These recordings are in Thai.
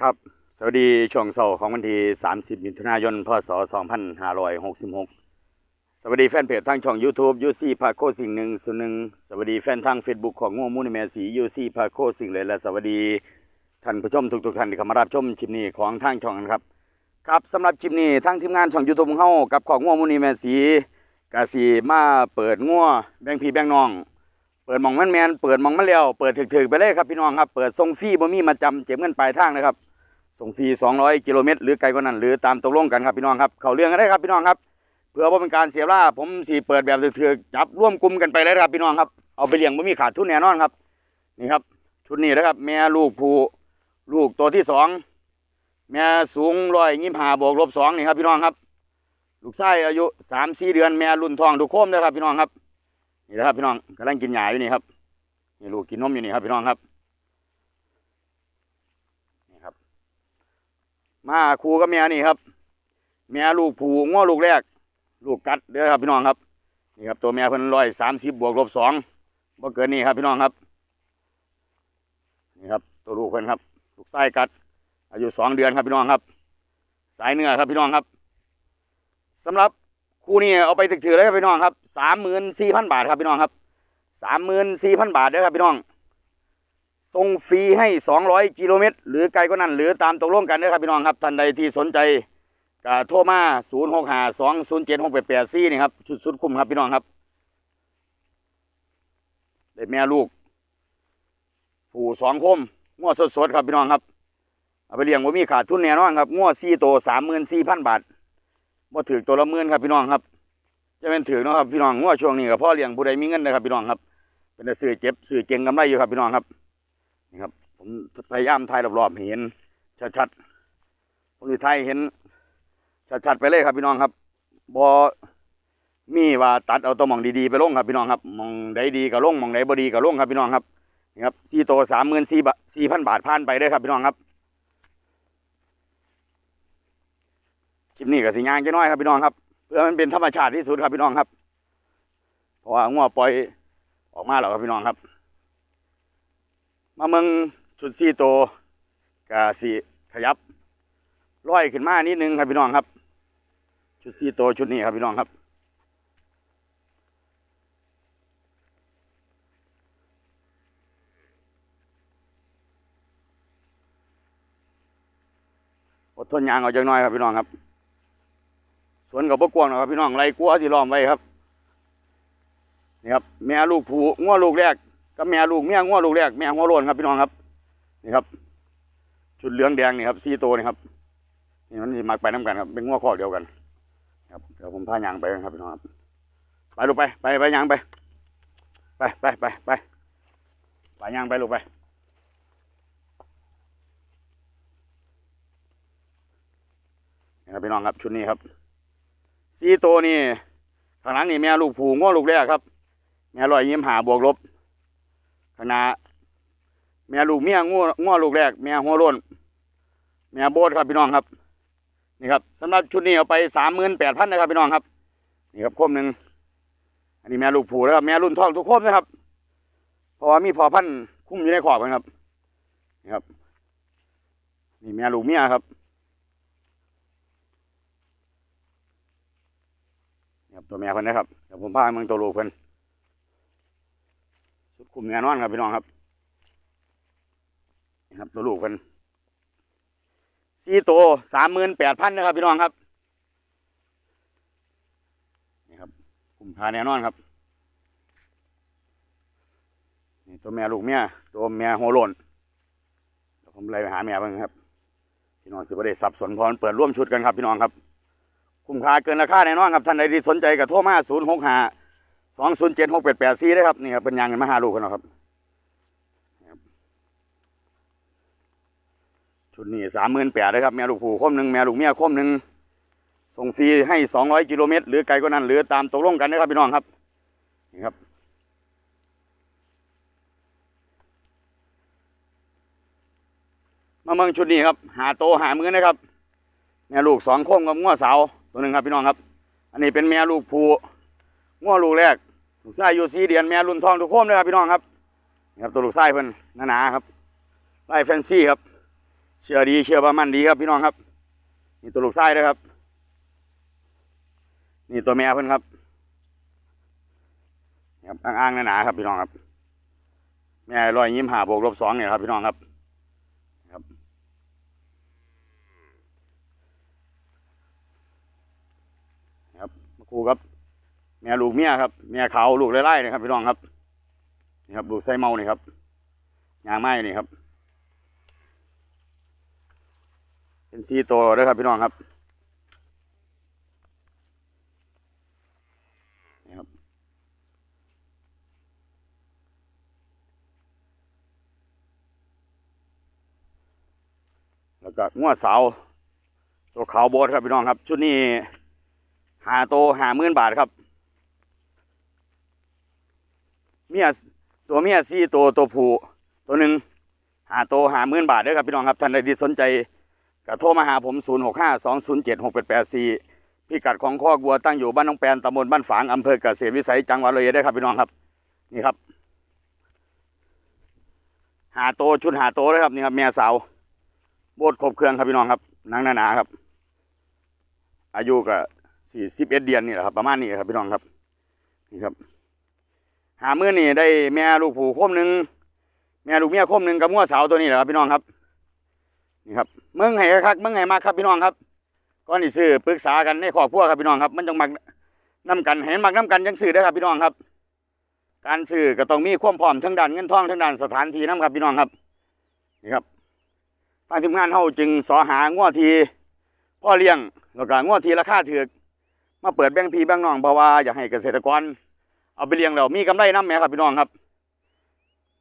ครับ สวัสดีช่วงเสาร์ของวันที่ 30 มิถุนายน พศ 2566 สวัสดีแฟนเพจทางช่อง YouTube ยูซี่พาโคสิ่งหนึ่งส่วนหนึ่งสวัสดีแฟนทาง Facebook ของง่วงมูนิเมสียูซี่พาโคสิ่งเลยและสวัสดีท่านผู้ชมทุกๆท่านที่เข้ามารับชมคลิปนี้ของทางช่องนะครับ ครับสำหรับคลิปนี้ทางทีมงานช่อง YouTube ของเฮากับของง่วงมูนิเมสีกาสีมาเปิดง่วแบ่งพี่แบ่งน้อง ปิดมองแม่นแมนเปิดมองมันเลี้ยวเปิดถึกๆไปเลยครับพี่น้องครับ เปิดส่งฟรีบ่มีมาจำเจ็บเงินปลายทางนะครับส่งฟรี200 กิโลเมตรหรือไกลกว่านั้น หรือตามตกลงกันครับพี่น้องครับ เขาเรื่องกันได้ครับพี่น้องครับ เพื่อว่าเป็นการเสียเวลาผมสีเปิดแบบถือๆจับร่วมกลุ่มกันไปเลยครับพี่น้องครับ เอาไปเลี้ยงไม่มีขาดทุนแน่นอนครับ นี่ครับ ชุดนี้นะครับ แม่ลูกผู้ลูกตัวที่สองแม่สูงร้อยยี่ห้าบวกลบสองนี่ครับพี่น้องครับ ลูกไส้อายุสามสี่เดือนแม่รุ่นทองดูโคมเลยครับพี่น้องครับ นี่นะครับพี่น้องกำลังกินหญ้าอยู่นี่ครับนี่ลูกกินนมอยู่นี่ครับ พี่น้องครับนี่ครับ มาครูกับแม่นี่ครับแม่ลูกผูง้อลูกแรก ลูกกัดเด้อครับพี่น้องครับนี่ครับตัวแม่เพิ่นร้อยสามสิบบวกลบสองบ่เกินนี่ครับพี่น้องครับนี่ครับ ตัวลูกเพิ่นครับ ลูกไส้กัด อายุสองเดือนครับพี่น้องครับ สายเนื้อครับพี่น้องครับสำหรับ คู่นี้เอาไปถือเลยครับพี่น้องครับสามหมื่นสี่พันบาทครับพี่น้องครับสามหมื่นสี่พันบาทเด้อครับพี่น้องส่งฟรีให้200กิโลเมตร หรือไกลกว่านั้นหรือตามตกลงกันนะครับพี่น้องครับท่านใดที่สนใจก็โทรมา0 6 5 2 0 7 6 8 8 4นี่ครับชุดสุดคุ้มครับพี่น้องครับเด็กแม่ลูก ผู้สองคมง้วสดๆครับพี่น้องครับเอาไปเลี้ยงว่ามีขาดทุนแน่นอนครับง้วสี่โตสามหมื่นสี่พันบาท บ่ถือตัวละหมื่นครับพี่น้องครับจะเป็นถือเนาะครับพี่น้องง้วช่วงนี้กับพ่อเลี้ยงผู้ใดมีเงินนะครับพี่น้องครับ เป็นแต่ซื้อเจ็บซื้อเก่งกำไรอยู่ครับพี่น้องครับนี่ครับ ผมพยายามถ่ายรอบๆเห็น ชัดๆผมจะถ่ายเห็น ชัดๆไปเลยครับพี่น้องครับบอมีว่าตัดเอาตัวมองดีๆไปลงครับพี่น้องครับมองใดดีก็ลงมองใดบ่ดีก็ลงครับพี่น้องครับนี่ครับสี่ตัวสามหมื่นสี่บาทสี่พันบาทผ่านไปเลยครับพี่น้องครับ ลิปนี้ก็สิยางจะน้อยครับพี่น้องครับ เพื่อมันเป็นธรรมชาติที่สุดครับพี่น้องครับ เพราะว่างัวปล่อยออกมาแล้วครับพี่น้องครับ มาเมืองชุดซี่โตกาสีขยับร้อยขึ้นมานิดนึงครับพี่น้องครับ ชุดซี่โตชุดนี้ครับพี่น้องครับอดทนยางเอาจังน้อยครับพี่น้องครับ สวนกับพวกกวางนะครับพี่น้องไรกลัวที่ล้อมไว้ครับนี่ครับแม่ลูกผูง้อลูกแรกกับแม่ลูกเมียง้อลูกแรกแม่หัวโลนครับพี่น้องครับนี่ครับ ชุดเหลืองแดงนี่ครับสี่ตัวนี่ครับนี่มันมักไปน้ำกันครับเป็นง้อข้อเดียวกันครับเดี๋ยวผมพายางไปครับพี่น้องครับไปลูกไปไปไปยางไป ไปไปไปไปไปยางไปลูกไปนี่ครับพี่น้องครับชุดนี้ครับ สี่ตัวนี่ข้างหลังนี่แม่ลูกผูง้อลูกแรกครับ แม่ลอยยิ้มหาบวกลบขณะแม่ลูกเมียง้อง้อลูกแรก แม่หัวโล้นแม่โบดครับพี่น้องครับ นี่ครับสำหรับชุดนี้เอาไปสามหมื่นแปดพันนะครับพี่น้องครับ นี่ครับคมหนึ่งอันนี้แม่ลูกผูนะครับแม่รุ่นทองทุกคมนะครับ เพราะว่ามีพอพันคุ้มอยู่ในขอบกันครับนี่ครับ นี่แม่ลูกเมียครับนี่ครับ ตัวแม่คนนะครับเดี๋ยวผมพาเมืองตัวลูกเพิ่นสุดคุมแน่นอนครับพี่น้องครับนี่ครับ ตัวลูกกันสี่ตัวสามหมื่นแปดพันนะครับพี่น้องครับนี่ครับคุมค่าแน่นอนครับนี่ตัวแม่ลูกเมียตัวแม่หัวโลนเดี๋ยวผมไล่ไปหาแม่บ้างครับพี่น้องสิบได้สับสนพอมันเปิดร่วมชุดกันครับพี่น้องครับ คุ้มค่าเกินราคาแน่นอนครับท่านใดที่สนใจกับโทรมาศูนย์หกห้าสองศูนย์เจ็ดหกแปดแปดสี่ได้ครับนี่ครับเป็นยางกันมาหาลูกกันนะครับชุดนี้สามหมื่นแปดเลยครับแม่ลูกผูคมหนึ่งแม่ลูกเมียคมหนึ่งส่งฟรีให้สองร้อยกิโลเมตร หรือไกลกว่านั้นหรือตามตกลงกันนะครับพี่น้องครับนี่ครับมาเมืองชุดนี้ครับ หาโตหามือนะครับแม่ลูกสองคมกับง้อสาว ตัวหนึ่งครับพี่น้องครับ อันนี้เป็นแม่ลูกผูง้อลูกแรกลูกไส้อยู่สีเดียนแม่รุ่นทองทุกโคมเลยครับพี่น้องครับนี่ครับตัวลูกไส้เพิ่นหนาๆครับไล่แฟนซี่ครับ เชื่อดีเชื่อประมันดีครับพี่น้องครับ นี่ตัวลูกไส้ด้วยครับ นี่ตัวแม่เพิ่นครับครับอ้างๆหนาๆครับพี่น้องครับ แม่รอยยิ้มหาบวกลบสองเนี่ยครับพี่น้องครับ คู่ครับ แม่ลูกเมียครับแม่ขาวลูกไล่ๆนะครับพี่น้องครับนี่ครับ ลูกไส้เมานี่ครับยางไม้นี่ครับ เป็นซีโตวเด้วยครับพี่น้องครับนี่ครับแล้วก็งัวสาว ตัวขาวโบดครับพี่น้องครับ ชุดนี้ หาโตหาหมื่นบาทครับ เมียตัวเมียสี่ตัวตัวผู้ตัวหนึ่งหาโตหาหมื่นบาทเด้อครับพี่น้องครับท่านใดที่สนใจก็โทรมาหาผม 0 6 5 2 0 7 6 8 8 4พิกัดของข้อกวัวตั้งอยู่บ้านน้องแปนตำบลบ้านฝางอำเภอเกษตรวิสัยจังหวัดเลยได้ครับพี่น้องครับ นี่ครับ หาโตชุดหาโตเลยครับนี่ครับเมียสาวโบดครบเครื่องครับพี่น้องครับนังหนาๆครับ อายุก็ สี่สิบเอ็ดเดือนนี่แหละครับประมาณนี้ครับพี่น้องครับนี่ครับ หาเมื่อนี่ได้แม่ลูกผูโคมหนึ่งแม่ลูกเมียโคมหนึ่งกับงัวสาวตัวนี้แหละครับพี่น้องครับนี่ครับเมืองไห้คักเมืองไห้มากครับพี่น้องครับก่อนที่ซื้อปรึกษากันในครอบครัวครับพี่น้องครับ มันต้องมักน้กันเห็นมักน้กันจังซื้อเด้ครับพี่น้องครับ การซื้อก็ต้องมีความพร้อมทั้งด้านเงินทองทั้งด้านสถานที่น้ครับพี่น้องครับนี่ครับทางทีมงานเฮาจึงสอหาง้อทีพ่อเลี้ยงแล้วก็ง้อทีราคาถูก มาเปิดแบ่งพี่แบ่งน้องเพราะว่าอยากให้เกษตรกร เอาไปเลี้ยงแล้วมีกำไรน้ำแม่ครับพี่น้องครับ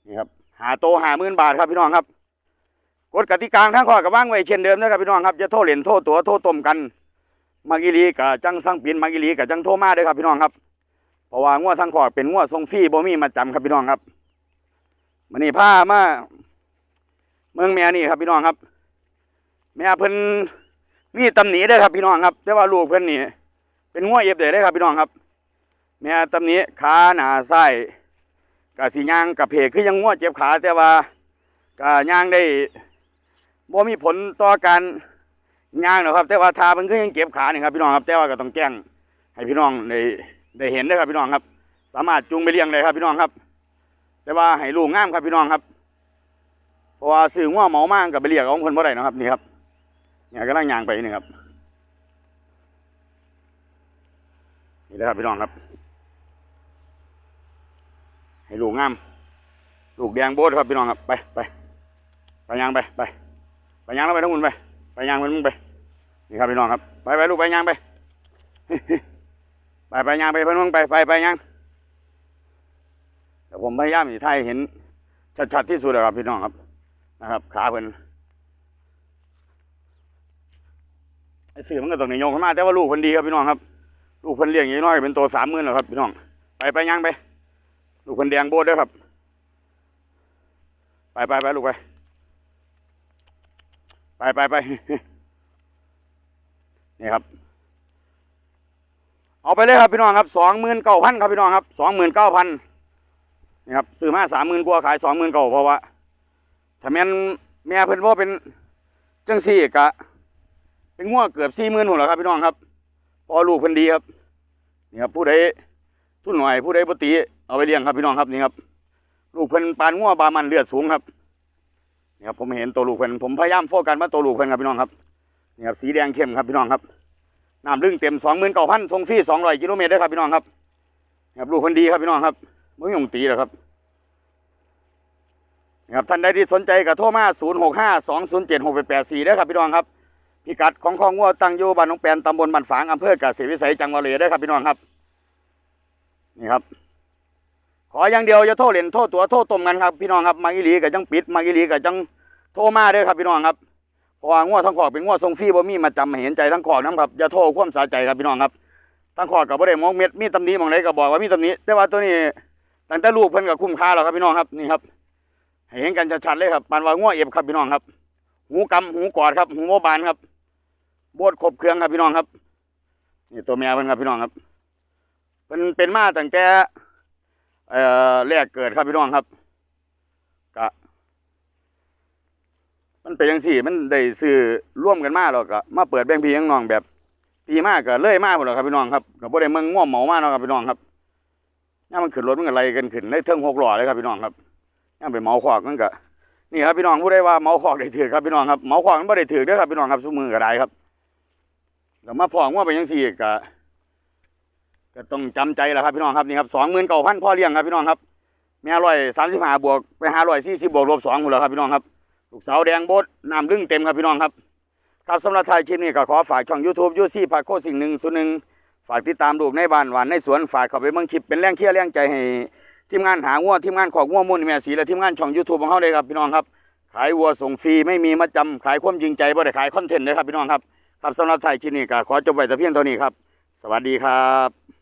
นี่ครับหาโตหาหมื่นบาทครับพี่น้องครับกฎกติกาทางข้อกับว่างไว้เช่นเดิมนะครับพี่น้องครับจะโทษเหรียญโทษตัวโทษต้มกันมากิลีกับจังสังปินมากิลีกับจังโทมาด้อครับพี่น้องครับเพราะว่าง้อทางข้อเป็นง้อทรงฟรีบ่มีมาจำครับพี่น้องครับมันนี่ผ้ามาเมืองแม่นี่ครับพี่น้องครับ แม่เพิ่นมีตำหนิได้ครับพี่น้องครับ แต่ว่าลูกเพิ่นนี่ เป็นงัวเอฟเด้ได้ครับพี่น้องครับ แม่ตำหนิขาหน้าซ้ายกะสิย่างกะเพกคือยังงัวเจ็บขาแต่ว่ากะย่างได้บ่มีผลต่อการย่างหรอกครับ แต่ว่าทามันก็ยังเจ็บขานี่ครับพี่น้องครับ แต่ว่าก็ต้องแจ้งให้พี่น้องได้ได้เห็นได้ครับพี่น้องครับ สามารถจูงไปเลี้ยงได้ครับพี่น้องครับ แต่ว่าให้ลูกง่ามครับพี่น้องครับเพราะว่าซื้อง้อเหมามากกับไปเรียกของคนบ่ได้นะครับนี่ครับเนี่ยกำลังย่างไปนี่ครับ นี่แหละครับพี่น้องครับ ให้ลูกงาม ลูกแดงโบดครับพี่น้องครับ ไปไปไปย่างไปไปไปย่างแล้วไปทั้งหมดไปไปย่างไปมึงไปนี่ครับพี่น้องครับไปไปลูกไปย่างไปไปไปย่างไปเพื่อนมึงไปไปไปย่างเดี๋ยวผมพยายามสิถ่ายเห็นชัดๆที่สุดเลยครับพี่น้องครับ นะครับ ขาเพิ่นไอ้สื่อมันก็ต้องนิยมขึ้นมาแต่ว่าลูกเพิ่นดีครับพี่น้องครับ ลูกพิ่นเลี้ยงอย่างน้อยเป็นตัวสามหมื่นแล้วครับพี่น้อง ไปไปย่างไป ลูกพิ่นแดงโบดเด้วยครับ ไปไปไปลูกไป ไปไปไปนี่ครับ เอาไปเลยครับพี่น้องครับสองหมื่นเก้าพันครับพี่น้องครับสองหมื่นเก้าพันนี่ครับซื้อมาสามหมื่นกว่าขายสองหมื่นเก้าเพราะว่าถ้าแม่นแม่เพิ่นว่าเป็นจังซี่กะเป็นงัวเกือบสี่หมื่นหุ่นแล้วครับพี่น้องครับพอลูกเพิ่นดีครับ นี่ครับผู้ใดทุนหน่อยผู้ใดปติเอาไปเลี้ยงครับพี่น้องครับนี่ครับ ลูกเพิ่นปานงัวบามันเลือดสูงครับนี่ครับผมเห็นตัวลูกเพิ่นผมพยายามโฟกัสมาตัวลูกเพิ่นครับพี่น้องครับนี่ครับสีแดงเข้มครับพี่น้องครับน้ำลึงเต็มสองหมื่นเก้าพันทรงฟรีสองร้อยกิโลเมตรได้ครับพี่น้องครับนี่ครับลูกเพิ่นดีครับพี่น้องครับไม่ยงตีหรอกครับนะครับท่านใดที่สนใจก็โทรมา0 6 5 2 0 7 6 8 8 4ได้ครับพี่น้องครับ พิกัดของคลองวัวตั้งอยู่บ้านหนองแปนตำบลบ้านฝางอำเภอกเกษตรวิสัยจังหวัดเลยได้ครับพี่น้องครับนี่ครับ ขออย่างเดียวอย่าโทษเล่นโทษตัวโทษต้มกันครับพี่น้องครับมาอีหลีกับจังปิดมาอีหลีกับจังโทรมาด้อครับพี่น้องครับเพราะว่างัวทั้งขอกเป็นงัวทรงฟรีบ่มีมาจำให้เห็นใจทั้งขอกน้ำครับอย่าโทษความสาใจครับพี่น้องครับทั้งขอกกับบ่ได้มองเม็ดมีตำหนิบางไหนก็บอกว่ามีตำหนิแต่ว่าตัวนี้ตั้งแต่ลูกเพิ่นก็คุ้มค่าแล้วครับพี่น้องครับนี่ครับเห็นกันชัดๆเลยครับปานว่าง้อเอฟครับพี่น้องครับ หูกำหูกอดครับหูโมบานครับ โบดครบเครื่องครับพี่น้องครับนี่ตัวแม่เพิ่นครับพี่น้องครับเป็นเป็นมาตั้งแต่เอ่อแรกเกิดครับพี่น้องครับกะมันเป็นจังซี่ มันได้ซื้อร่วมกันมาแล้วก็มาเปิดแบ่งพี่แบ่งน้องแบบปีมากก็เลยมาพุ่นแหล้วครับพี่น้องครับก็บ่ได้เมืองง่วมเหมามาเนาะครับพี่น้องครับย่มันขึ้นรถมันก็ไล่กันขึ้นในเทิงหกหล้อเลยครับพี่น้องครับย่ามไปเมาขอกมันก็นี่ครับพี่น้องผู้ใดว่าเมาขอกได้ถือครับพี่น้องครับเมาขอกมันบ่ได้ถือด้อครับพี่น้องครับซุมือก็ได้ครับ แล้วมาพอง่วเป็นจังซี่ก็ก็ต้องจำใจแหละครับพี่น้องครับนี่ครับ29,000พ่อเลี้ยงครับพี่น้องครับแม่ร้อยสามสิบห้าบวกไปห้าร้อยสี่สิบบวกลบสองหมดแล้วครับพี่น้องครับลูกสาวแดงโบดน้ำลึงเต็มครับพี่น้องครับ ครับสำหรับไทายคลิปนี้ก็ขอฝากช่อง YouTube ยูซี่พาโคสิ่งหนึ่งส่วนหนึ่งฝากติดตามลูในบ้านหวานในสวนฝากเข้าไปเบิ่งคลิปเป็นแรงเคียร์แรงใจให้ทีมงานหางัวทีมงานขอกงัวมุ่นแม่สีและทีมงานช่อง YouTube ของเขาเลยครับพี่น้องครับขายวัวส่งฟรีไม่มีมัดจำขายความจริงใจบ่ได้ขายคอนเทนต์เลยครับพี่น้องครับ ครับสำหรับไทยที่นี่ก็ขอจบไว้แต่เพียงเท่านี้ครับ สวัสดีครับ